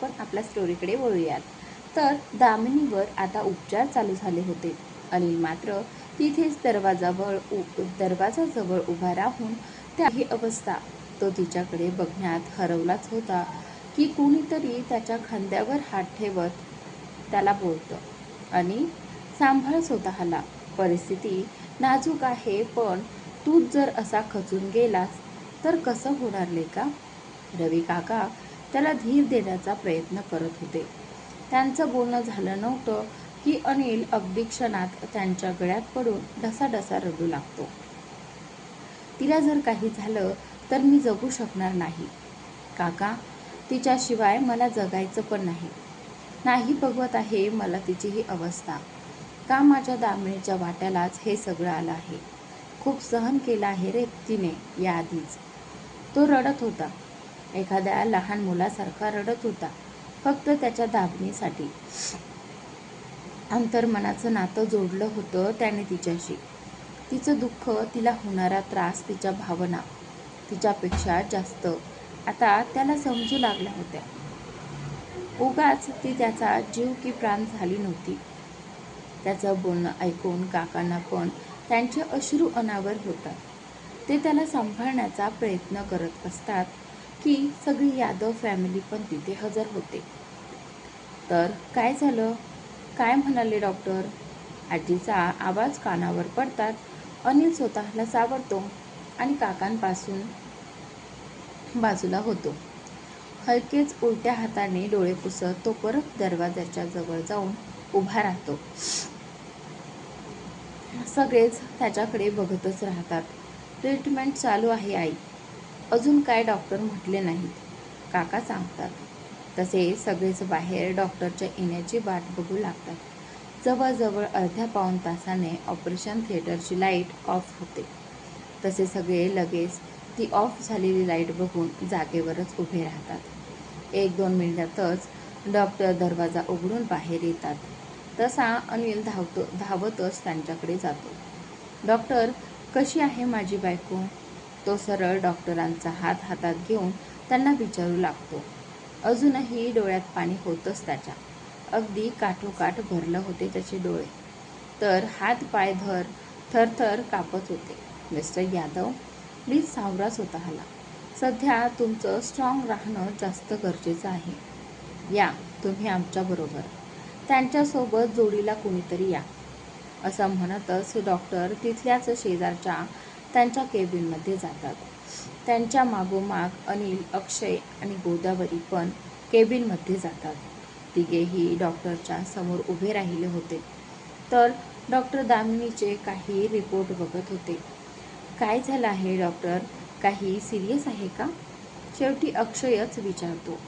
पण आपल्या स्टोरीकडे वळूयात. तर दामिनीवर आता उपचार चालू झाले होते. अनिल मात्र तिथेच दरवाजावर उ- दरवाजाजवळ उभा राहून त्या ही अवस्था तो तिच्याकडे बघण्यात हरवलाच होता की कुणीतरी त्याच्या खांद्यावर हात ठेवत त्याला बोलतं. आणि सांभाळ स्वतःला. परिस्थिती नाजूक आहे पण तूच जर असा खचून गेलास तर कसं होणार नाही का? रवी काका त्याला धीर देण्याचा प्रयत्न करत होते. त्यांचं बोलणं झालं नव्हतं की अनिल अगदी क्षणात त्यांच्या गळ्यात पडून ढसाढसा रडू लागतो. तिला जर काही झालं तर मी जगू शकणार नाही. काका तिच्याशिवाय मला जगायचं पण नाही. नाही बघवत आहे मला तिची ही अवस्था. का माझ्या दामिणीच्या वाट्यालाच हे सगळं आलं आहे? खूप सहन केलं आहे रे तिने याआधीच. तो रडत होता. एखाद्या लहान मुलासारखा रडत होता. फक्त त्याच्या दाबणीसाठी. अंतर्मनाचं नातं जोडलं होतं त्याने तिच्याशी. तिचं दुःख तिला होणारा त्रास तिच्या भावना तिच्यापेक्षा जास्त. आता त्याला समजू लागल्या होत्या. उगाच ती त्याचा जीव की प्राण झाली नव्हती. त्याचं बोलणं ऐकून काकांना पण त्यांचे अश्रू अनावर होतात. ते त्याला सांभाळण्याचा प्रयत्न करत असतात. की सगळी यादव फॅमिली पण तिथे हजर होते. तर काय झालं? काय म्हणाले डॉक्टर आजीचा आवाज कानावर पडतात. अनिल स्वतःला सावरतो आणि काकांपासून बाजूला होतो. हलकेच उलट्या हाताने डोळे पुसत तो परत दरवाजाच्या जवळ जाऊन उभा राहतो. सगळेच त्याच्याकडे बघतच राहतात. ट्रीटमेंट चालू आहे आई. अजून काय डॉक्टर म्हटले नाहीत? काका सांगतात. तसे सगळेच बाहेर डॉक्टरच्या येण्याची वाट बघू लागतात. जवळजवळ अर्ध्या पाऊण तासाने ऑपरेशन थिएटरची लाइट ऑफ होते. तसे सगळे लगेच ती ऑफ झालेली लाइट बघून जागेवरच उभे राहतात. एक दोन मिनिटातच डॉक्टर दरवाजा उघडून बाहेर येतात. तसा अनिल धावतो धावतच त्यांच्याकडे जातो. डॉक्टर कशी आहे माझी बायको? तो सरळ डॉक्टरांचा हात हातात घेऊन त्यांना विचारू लागतो. अजूनही डोळ्यात पाणी होतंच त्याच्या. अगदी काठोकाठ भरलं होते त्याचे डोळे. तर हात पाय धर थरथर कापत होते. मिस्टर यादव प्लीज सावरा स्वतःला. सध्या तुमचं स्ट्रॉंग राहणं जास्त गरजेचं आहे. या तुम्ही आमच्याबरोबर त्यांच्यासोबत जोडीला कुणीतरी या. असं म्हणतच डॉक्टर तिथल्याच शेजारच्या त्यांच्या केबिनमध्ये जातात. त्यांच्या मागोमाग अनिल अक्षय आणि गोदावरी पण केबिनमध्ये जातात. तिघेही डॉक्टरच्या समोर उभे राहिले होते. तर डॉक्टर दामिनीचे काही रिपोर्ट बघत होते. काय झालं आहे डॉक्टर? काही सिरियस आहे का? शेवटी अक्षयच विचारतो.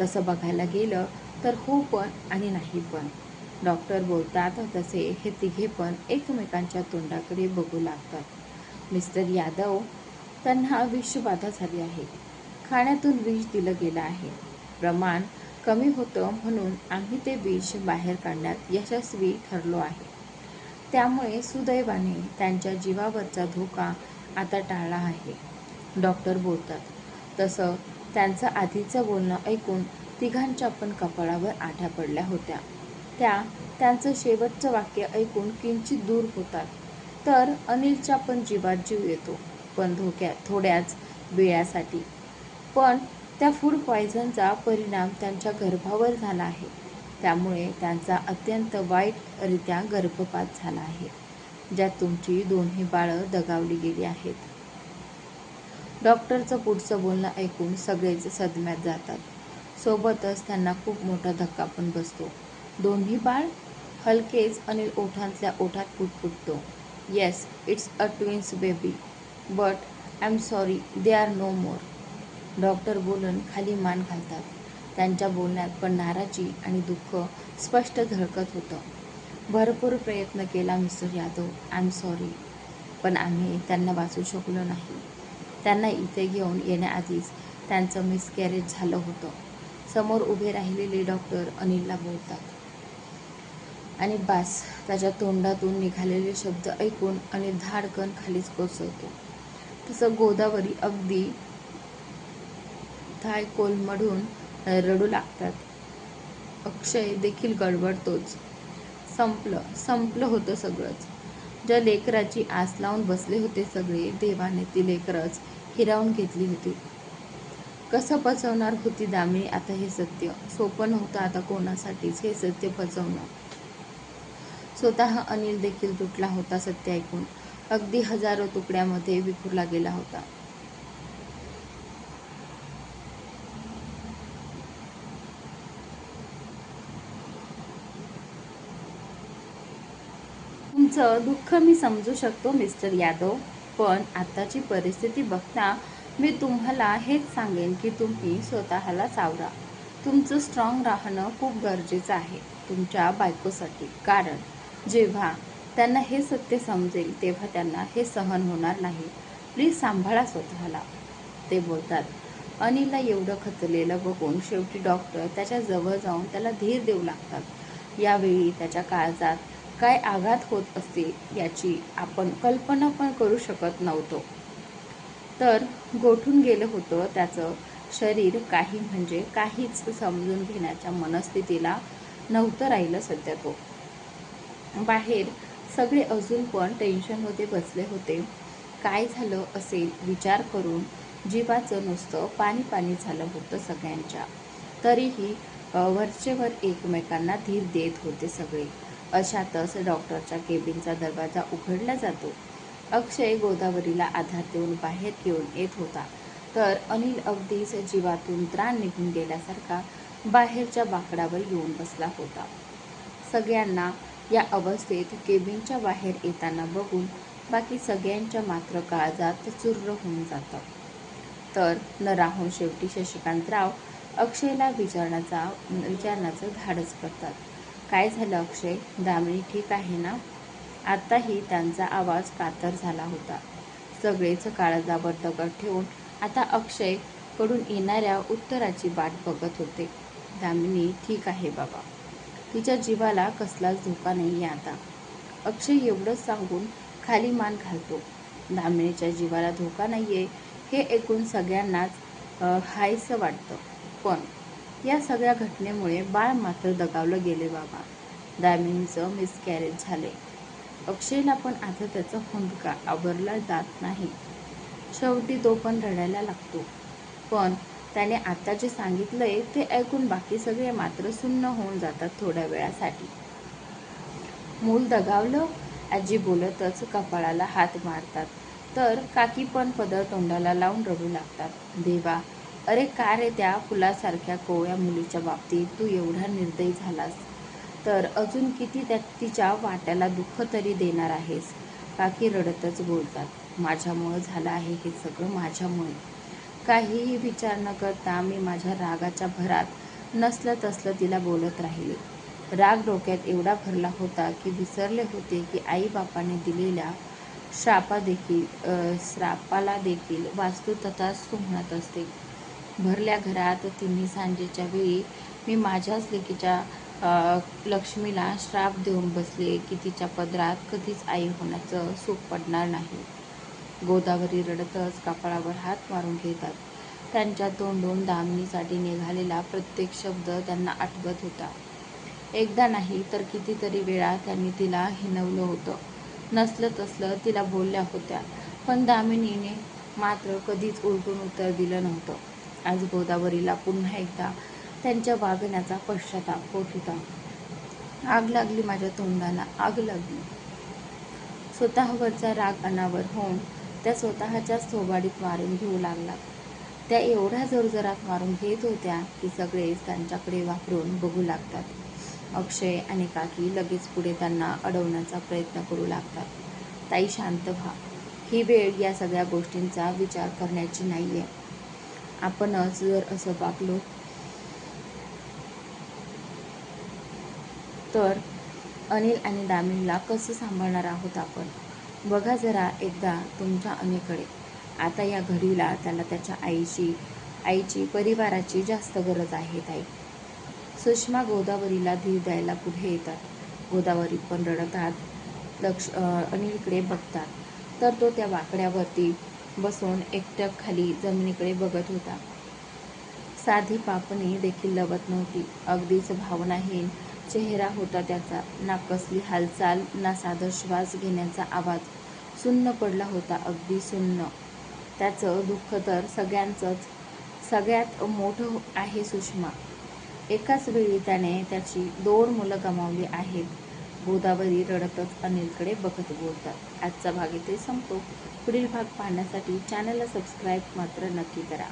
तसं बघायला गेलं तर हो पण आणि नाही पण. डॉक्टर बोलतात तसे हे तिघे पण एकमेकांच्या तोंडाकडे बघू लागतात. मिस्टर यादव त्यांना विषबाधा झाली आहे. खाण्यातून विष दिलं गेलं आहे. प्रमाण कमी होतं म्हणून आम्ही ते विष बाहेर काढण्यात यशस्वी ठरलो आहे. त्यामुळे सुदैवाने त्यांच्या जीवावरचा धोका आता टाळला आहे. डॉक्टर बोलतात तसं त्यांचं आधीचं बोलणं ऐकून तिघांच्या पण कपाळावर आठ्या पडल्या होत्या. त्या त्यांचं शेवटचं वाक्य ऐकून किंचित दूर होतात. तर अनिलच्या पण जीवात जीव येतो पण धोक्या थोड्याच वेळासाठी पण त्या फूड पॉयझनचा परिणाम त्यांच्या गर्भावर झाला आहे. त्यामुळे त्यांचा अत्यंत वाईटरित्या गर्भपात झाला आहे ज्यात तुमची दोन्ही बाळं दगावली गेली आहेत. डॉक्टरचं पुढचं बोलणं ऐकून सगळेच सदम्यात जातात. सोबतच त्यांना खूप मोठा धक्का पण बसतो. दोन्ही बाळ? हलकेच अनिल ओठांतल्या ओठात पुटपुटतो. Yes it's a twins baby but I'm sorry, sorry they are no more doctor बोलून खाली मान घालतात. त्यांच्या बोलण्यात पण नाराजी आणि दुःख स्पष्ट झळकत होतं. भरपूर प्रयत्न केला mister Yadav I am sorry पण आम्ही त्यांना वाचू शकलो नाही. त्यांना इथे घेऊन येण्याआधीच त्यांचं मिसकॅरेज झालं होतं. समोर उभे राहिलेले डॉक्टर अनिलला बोलतात. आणि बास त्याच्या तोंडातून निघालेले शब्द ऐकून आणि धाडकन खालीच कोसळतो. तसं गोदावरी अगदी थाय कोलमडून रडू लागतात. अक्षय देखील गडबडतोच. संपलं संपलं होतं सगळंच. ज्या लेकराची आस लावून बसले होते सगळे देवाने ती लेकरच हिरावून घेतली होती. कसं पचवणार होती दामिनी? आता हे सत्य. सोपं नव्हतं आता कोणासाठीच हे सत्य पचवणं. स्वतः अनिल देखील तुटला होता सत्य ऐकून. अगदी हजारो तुकड्यामध्ये विखुरला गेला होता. तुमचं दुःख मी समजू शकतो मिस्टर यादव पण आताची परिस्थिती बघता मी तुम्हाला हेच सांगेन की तुम्ही स्वतःला सावरा. तुमचं स्ट्रॉंग राहणं खूप गरजेचं आहे तुमच्या बायकोसाठी. कारण जेव्हा त्यांना हे सत्य समजेल तेव्हा त्यांना हे सहन होणार नाही. प्लीज सांभाळा स्वतःला. ते बोलतात अनिलला एवढं खचलेलं बघून शेवटी डॉक्टर त्याच्याजवळ जाऊन त्याला धीर देऊ लागतात. यावेळी त्याच्या काळजात काय आघात होत असते याची आपण कल्पना पण करू शकत नव्हतो. तर गोठून गेलं होतं त्याचं शरीर काही म्हणजे काहीच समजून घेण्याच्या मनस्थितीला नव्हतं राहिलं सध्या तो. बाहेर सगळे अजून पण टेन्शनमध्ये बसले होते. काय झालं असेल विचार करून जीवाचं नुसतं पाणी पाणी झालं होतं सगळ्यांच्या. तरीही वरचेवर एकमेकांना धीर देत होते सगळे. अशातच डॉक्टरच्या केबिनचा दरवाजा उघडला जातो. अक्षय गोदावरीला आधार देऊन बाहेर घेऊन येत होता. तर अनिल अगदीच जीवातून त्राण निघून गेल्यासारखा बाहेरच्या बाकडावर येऊन बसला होता. सगळ्यांना या अवस्थेत केबिनच्या बाहेर येताना बघून बाकी सगळ्यांच्या मात्र काळजात चुर्र होऊन जातं. तर न राहून शेवटी शशिकांतराव अक्षयला विचारण्याचा विचारण्याचं धाडस करतात. काय झालं अक्षय? दामिनी ठीक आहे ना? आत्ताही त्यांचा आवाज कातर झाला होता. सगळेच काळजावर दगड ठेवून आता अक्षयकडून येणाऱ्या उत्तराची वाट बघत होते. दामिनी ठीक आहे बाबा. तिच्या जीवाला कसलाच धोका नाही आहे आता. अक्षय एवढंच सांगून खाली मान घालतो. दामिनीच्या जीवाला धोका नाही आहे हे ऐकून सगळ्यांनाच हायसं वाटतं. पण या सगळ्या घटनेमुळे बाळ मात्र दगावलं गेले बाबा. दामिनीचं मिसकॅरेज झाले. अक्षयला पण आता त्याचा हुंडका आवरला जात नाही. शेवटी तो पण रडायला लागतो. पण त्याने आता जे सांगितलंय ते ऐकून बाकी सगळे मात्र सुन्न होऊन जातात थोड्या वेळासाठी. मूल दगावलं आजी बोलतच कपाळाला हात मारतात. तर काकी पण पदर तोंडाला लावून रडू लागतात. देवा अरे का रे त्या फुलासारख्या कोवळ्या मुलीच्या बाबतीत तू एवढा निर्दयी झालास? तर अजून किती त्या तिच्या वाट्याला दुःख तरी देणार आहेस? काकी रडतच बोलतात. माझ्यामुळं झालं आहे हे सगळं माझ्यामुळे. काहीही विचार न करता मी माझ्या रागाच्या भरात नसलं तसलं तिला बोलत राहिले. राग डोक्यात एवढा भरला होता की विसरले होते की आईबापाने दिलेल्या श्रापा देखील श्रापाला देखील वास्तू तथाच म्हणत असते. भरल्या घरात तिन्ही सांजेच्या वेळी मी माझ्याच लेकीच्या लक्ष्मीला श्राप देऊन बसले की तिच्या पदरात कधीच आई होण्याचं सुख पडणार नाही. गोदावरी रडतच कपाळावर हात मारून घेतात त्यांच्या तोंडून दामिनीसाठी निघालेला प्रत्येक शब्द त्यांना आठवत होता. एकदा नाही तर कितीतरी वेळा त्यांनी तिला हिनवलं होतं. नसलं तसलं तिला बोलल्या होत्या पण दामिनीने मात्र कधीच उलटून उत्तर दिलं नव्हतं. आज गोदावरीला पुन्हा एकदा त्यांच्या वागण्याचा पश्चाताप होत होता. आग लागली माझ्या तोंडाला आग लागली. स्वतःवरचा राग अनावर होऊन त्या स्वतःच्याच थोबाडीत मारून घेऊ लागला. त्या एवढ्या जोरजोरात मारून घेत होत्या की सगळेच त्यांच्याकडे वापरून बघू लागतात. अक्षय आणि काकी लगेच पुढे त्यांना अडवण्याचा प्रयत्न करू लागतात. ताई शांत व्हा. ही वेळ या सगळ्या गोष्टींचा विचार करण्याची नाही आहे आपणच जर असं वागलो तर अनिल आणि दामिनला कसं सांभाळणार आहोत आपण? बघा जरा एकदा तुमच्या अनेकडे. आता या घडीला त्याला त्याच्या आईची आईची परिवाराची जास्त गरज आहे ताई. सुषमा गोदावरीला धीर द्यायला पुढे येतात. गोदावरी पण रडतात लक्ष अनिलकडे बघतात. तर तो त्या वाकड्यावरती बसून एकटक खाली जमिनीकडे बघत होता. साधी पापणी देखील लवत नव्हती. अगदीच भावनाहीन चेहरा होता त्याचा. ना कसली हालचाल ना साधा श्वास घेण्याचा आवाज. सुन्न पडला होता अगदी सुन्न. त्याचं दुःख तर सगळ्यांचंच सगळ्यात मोठं आहे सुषमा. एकाच वेळी त्याने त्याची दोन मुलं गमावली आहेत. गोदावरी रडतच अनिलकडे बघत बोलतात. आजचा भाग इथे संपतो. पुढील भाग पाहण्यासाठी चॅनलला सबस्क्राईब मात्र नक्की करा.